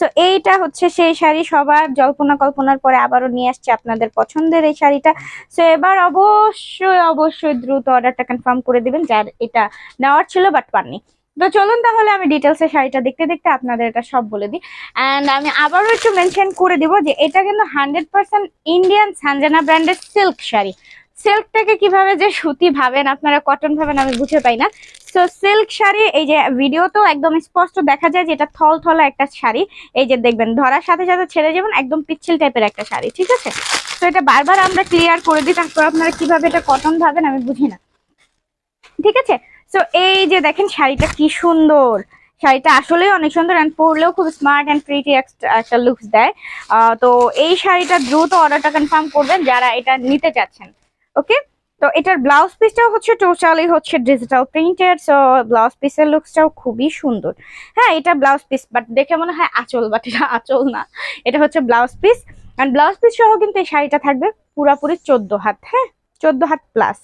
So এইটা হচ্ছে সেই শাড়ি। সবার জল্পনা কল্পনার পরে আবারও নিয়ে আসছে আপনাদের পছন্দের এই শাড়িটা। সো এবার অবশ্যই অবশ্যই দ্রুত অর্ডারটা কনফার্ম করে দিবেন, যার এটা নেওয়ার ছিল বাট পাননি। তো চলুন তাহলে আমি ডিটেলসে শাড়িটা দেখতে দেখতে আপনাদের এটা সব বলে দিই। অ্যান্ড আমি আবারও একটু মেনশন করে দিব যে এটা কিন্তু হান্ড্রেড পার্সেন্ট ইন্ডিয়ান সানজানা ব্র্যান্ডের সিল্ক শাড়ি। সিল্কটাকে কীভাবে যে সুতি ভাবেন, আপনারা কটন ভাবেন, আমি বুঝে পাই না। তো সিল্ক শাড়ি, এই যে ভিডিও তো একদম স্পষ্ট দেখা যায় যে এটা থল থলা একটা শাড়ি। এই যে দেখবেন, ধরার সাথে সাথে ছেড়ে যাবেন, একদম পিচ্ছিল টাইপের একটা শাড়ি, ঠিক আছে? তো এটা বারবার আমরা ক্লিয়ার করে দিই, তারপর আপনারা কীভাবে এটা কটন ভাবেন, আমি বুঝি না। ঠিক আছে? তো এই যে দেখেন শাড়িটা কি সুন্দর। শাড়িটা আসলেই অনেক সুন্দর অ্যান্ড পরলেও খুব স্মার্ট অ্যান্ড প্রিটি একটা লুকস দেয়। তো এই শাড়িটা দ্রুত অর্ডারটা কনফার্ম করবেন, যারা এটা নিতে চাচ্ছেন। ওকে তো এটার ব্লাউজ পিসটাও হচ্ছে টোটালি হচ্ছে ডিজিটাল প্রিন্টেড সো ব্লাউজ পিসের লুকসটাও খুবই সুন্দর। হ্যাঁ এটা ব্লাউজ পিস বাট দেখে মনে হয় আঁচল বাট এটা আচল না। এটা হচ্ছে blouse piece and blouse piece সহ কিন্তু এই শাড়িটা থাকবে পুরাপুরি চোদ্দ হাত হ্যাঁ? চোদ্দ হাত প্লাস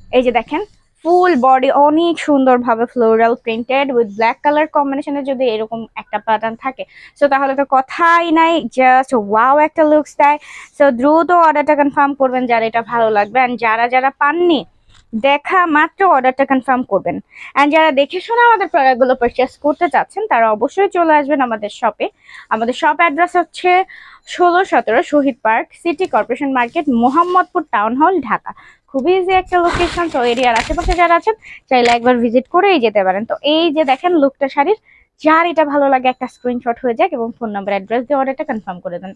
এই যে দেখেন ফুল বডি অনেক সুন্দরভাবে floral printed with black colour কম্বিনেশনে যদি এরকম একটা প্যাটার্ন থাকে। সো তাহলে তো কথাই নাই জাস্ট ওয়াও একটা লুকস দেয়। সো দ্রুত অর্ডারটা কনফার্ম করবেন যারা এটা ভালো লাগবে। অ্যান্ড যারা যারা পাননি দেখা মাত্র অর্ডারটা কনফার্ম করবেন। অ্যান্ড যারা দেখে শুনে আমাদের প্রোডাক্টগুলো পারচেস করতে চাচ্ছেন, তারা অবশ্যই চলে আসবেন আমাদের শপে আমাদের শপ অ্যাড্রেস হচ্ছে ষোলো সতেরো Shahid park, city corporation market, Mohammadpur town hall, Dhaka. খুবই ইজি একটা লোকেশন তো এরিয়ার আশেপাশে যারা আছেন, চাইলে একবার ভিজিট করেই যেতে পারেন। তো এই যে দেখেন লুকটা শাড়ির যার এটা ভালো লাগে একটা স্ক্রিনশট হয়ে যাক এবং ফোন নাম্বার অ্যাড্রেস দিয়ে অর্ডারটা কনফার্ম করে দেন।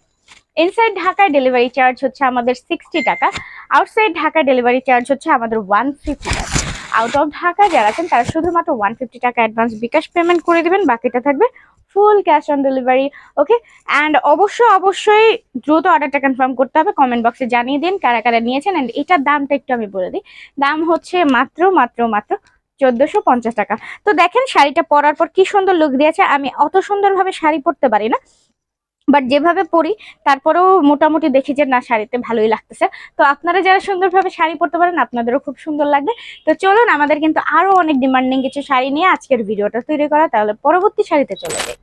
ইনসাইড ঢাকায় ডেলিভারি চার্জ হচ্ছে আমাদের সিক্সটি টাকা আউটসাইড ঢাকায় ডেলিভারি চার্জ হচ্ছে আমাদের one fifty taka. Out of Dhaka যারা আছেন, তারা শুধুমাত্র one fifty taka advance bKash payment করে দিবেন, বাকিটা থাকবে full cash on delivery okay and অবশ্যই অবশ্যই দ্রুত অর্ডারটা কনফার্ম করতে হবে কমেন্ট বক্সে জানিয়ে দিন কারা কারা নিয়েছেন অ্যান্ড এটার দামটা একটু আমি বলে দিই। দাম হচ্ছে মাত্র মাত্র মাত্র চোদ্দশো পঞ্চাশ টাকা। তো দেখেন শাড়িটা পরার পর কি সুন্দর লুক দিয়েছে। আমি অত সুন্দরভাবে শাড়ি পরতে পারি না। বাট যেভাবে পরি, তারপরেও মোটামুটি দেখি যে না, শাড়িতে ভালোই লাগতেছে। তো আপনারা যারা সুন্দরভাবে শাড়ি পরতে পারেন, আপনাদেরও খুব সুন্দর লাগবে। তো চলুন, আমাদের কিন্তু আরও অনেক ডিমান্ডিং কিছু শাড়ি নিয়ে আজকের ভিডিওটা তৈরি করা। তাহলে পরবর্তী শাড়িতে চলে যাই।